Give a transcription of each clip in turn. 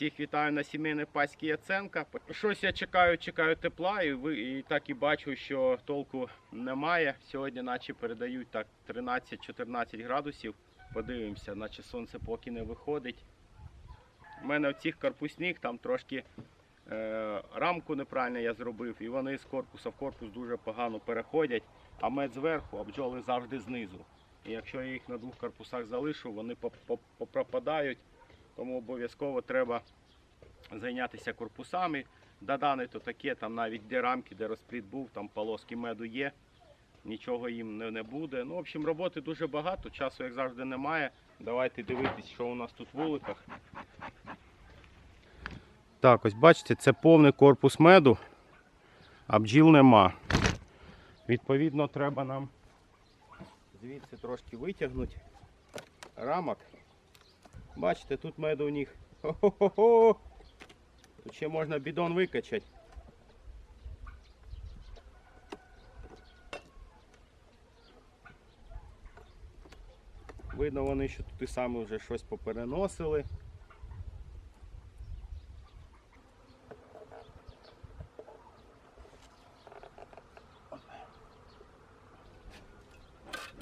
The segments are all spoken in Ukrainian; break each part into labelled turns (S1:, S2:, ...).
S1: Всіх вітаю на сімейній паській Яценка. Щось я чекаю, чекаю тепла, і, ви, і так і бачу, що толку немає. Сьогодні наче передають так 13-14 градусів. Подивимося, наче сонце поки не виходить. У мене в цих корпусних там трошки е, рамку неправильно я зробив, і вони з корпуса в корпус дуже погано переходять, а мед зверху, а бджоли завжди знизу. І якщо я їх на двох корпусах залишу, вони поп- поп- попропадають. Тому обов'язково треба зайнятися корпусами. Додане то таке, там навіть де рамки, де розпліт був, там полоски меду є. Нічого їм не, не буде. Ну, в общем, роботи дуже багато, часу, як завжди, немає. Давайте дивитись, що у нас тут в вуликах. Так, ось бачите, це повний корпус меду, а бджіл нема. Відповідно, треба нам звідси трошки витягнути рамок. Бачите, тут меду у них. Хо-хо-хо! Тут ще можна бідон викачати. Видно вони, що тут і самі вже щось попереносили.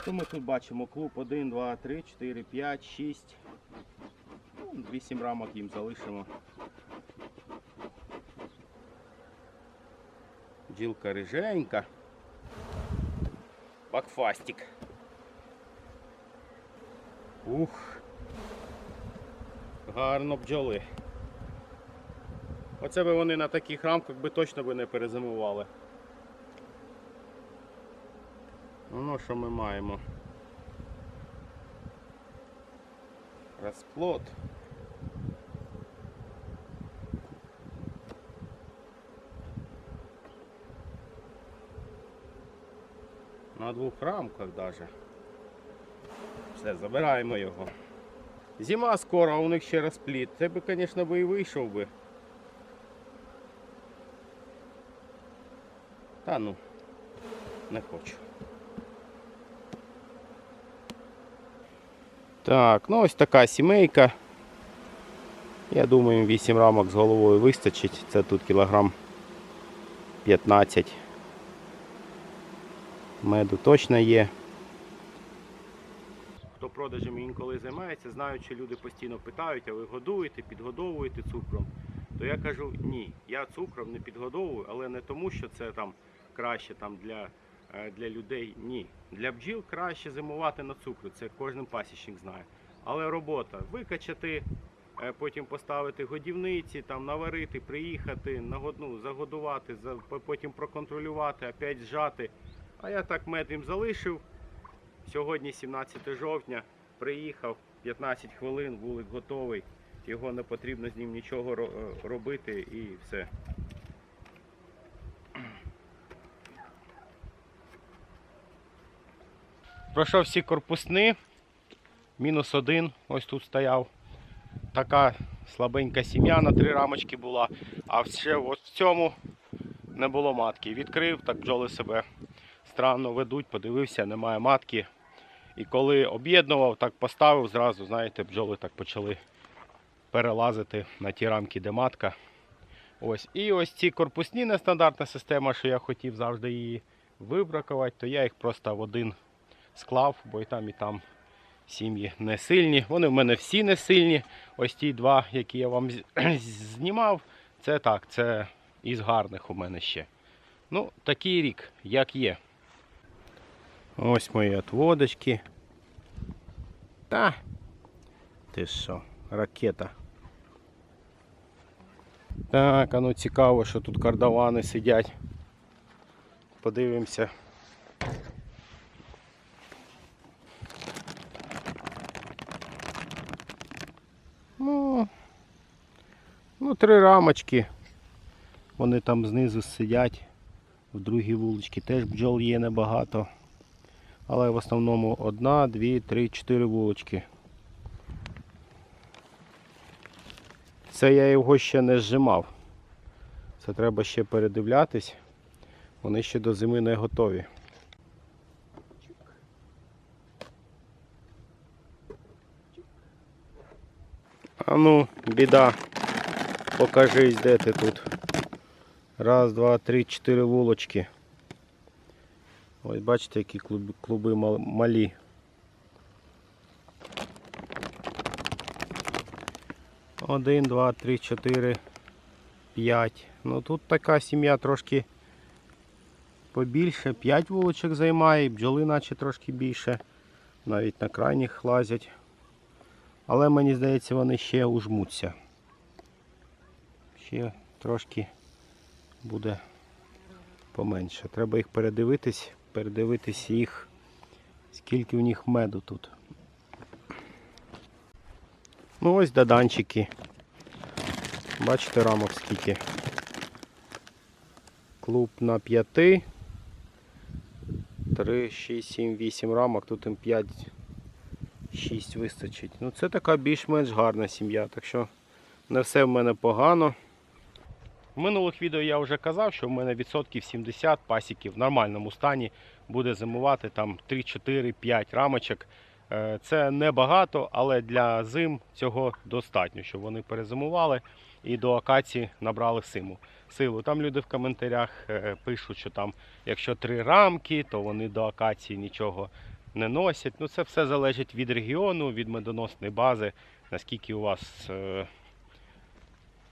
S1: То ми тут бачимо клуб 1, 2, 3, 4, 5, 6. Ну, 8 рамок їм залишимо. Бджілка риженька. Бакфастик. Ух. Гарно бджоли. Оце би вони на таких рамках би точно би не перезимували. Ну, що ми маємо? Розплод. На двох рамках даже. Все, забираємо його. Зима скоро, у них ще розпліт. Це би, звісно, і вийшов би. Та ну, не хочу. Так, ну ось така сімейка. Я думаю, 8 рамок з головою вистачить. Це тут кілограм 15. Меду точно є. Хто продажем інколи займається, знають, що люди постійно питають, а ви годуєте, підгодовуєте цукром. То я кажу, ні, я цукром не підгодовую, але не тому, що це там краще там для, для людей. Ні. Для бджіл краще зимувати на цукру, це кожен пасічник знає. Але робота викачати, е, потім поставити годівниці, там наварити, приїхати, нагод- ну, загодувати, потім проконтролювати, опять зжати. А я так мед їм залишив. Сьогодні 17 жовтня, приїхав 15 хвилин, вулик готовий. Його не потрібно з ним нічого е, робити і все. Пройшов всі корпусни. Мінус один, ось тут стояв. Така слабенька сім'я на три рамочки була, а ще ось в цьому не було матки. Відкрив, так бджоли себе странно ведуть, подивився, немає матки. І коли об'єднував, так поставив зразу, знаєте, бджоли так почали перелазити на ті рамки, де матка. Ось. І ось ці корпусні нестандартна система, що я хотів завжди її вибракувати, то я їх просто в один склав, бо і там, і там сім'ї не сильні. Вони в мене всі не сильні. Ось ті два, які я вам знімав, це так, це із гарних у мене ще. Ну, такий рік, як є. Ось мої отводочки. Та. Ти що, ракета. Так, а ну цікаво, що тут кардавани сидять. Подивимося. Ну, ну, три рамочки. Вони там знизу сидять. В другій вуличці теж бджол є небагато. Але в основному одна, дві, три, чотири вулички. Це я його ще не зжимав. Це треба ще передивлятись. Вони ще до зими не готові. А ну, біда. Покажись, де ти тут. Раз, два, три, чотири вулочки. Ось бачите, які клуби, клуби малі. Один, два, три, чотири, п'ять. Ну тут така сім'я трошки побільше. П'ять вулочок займає, бджоли наче трошки більше. Навіть на крайніх лазять. Але мені здається, вони ще ужмуться. Ще трошки буде поменше. Треба їх передивитись, передивитись їх, скільки в них меду тут. Ну ось доданчики. Бачите рамок скільки. Клуб на 5. 3, 6, 7, 8 рамок. Тут їм 5, 6 вистачить. Ну це така більш-менш гарна сім'я, так що не все в мене погано. Минулих відео я вже казав, що в мене відсотків 70 пасіків в нормальному стані буде зимувати там 3, 4, 5 рамочок. Е, Це небагато, але для зим цього достатньо, щоб вони перезимували і до акації набрали симу. силу. Там люди в коментарях е, пишуть, що там, якщо три рамки, то вони до акації нічого не носять. Ну, це все залежить від регіону, від медоносної бази, наскільки у вас е,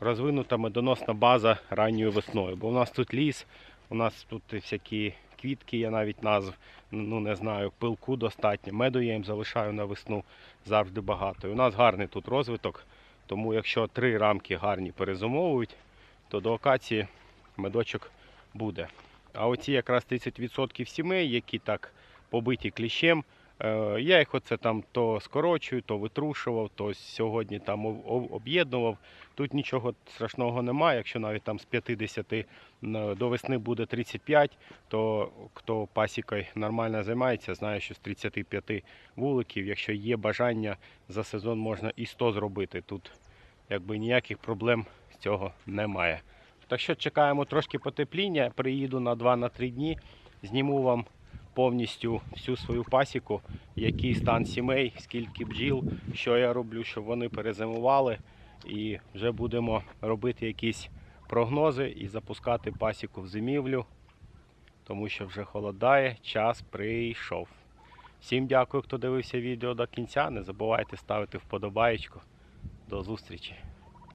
S1: розвинута медоносна база ранньою весною. Бо у нас тут ліс, у нас тут всякі квітки, я навіть назв, ну не знаю, пилку достатньо. Меду я їм залишаю на весну завжди багато. І у нас гарний тут розвиток, тому якщо три рамки гарні перезимовують, то до акації медочок буде. А оці якраз 30% сімей, які так побиті кліщем, я їх оце там то скорочую, то витрушував, то сьогодні там об- об- об'єднував. Тут нічого страшного немає, якщо навіть там з 50 до весни буде 35, то хто пасікою нормально займається, знає, що з 35 вуликів, якщо є бажання, за сезон можна і 100 зробити. Тут якби ніяких проблем з цього немає. Так що чекаємо трошки потепління, приїду на 2-3 дні, зніму вам повністю всю свою пасіку, який стан сімей, скільки бджіл, що я роблю, щоб вони перезимували. І вже будемо робити якісь прогнози і запускати пасіку в зимівлю, тому що вже холодає, час прийшов. Всім дякую, хто дивився відео до кінця. Не забувайте ставити вподобаєчку. До зустрічі!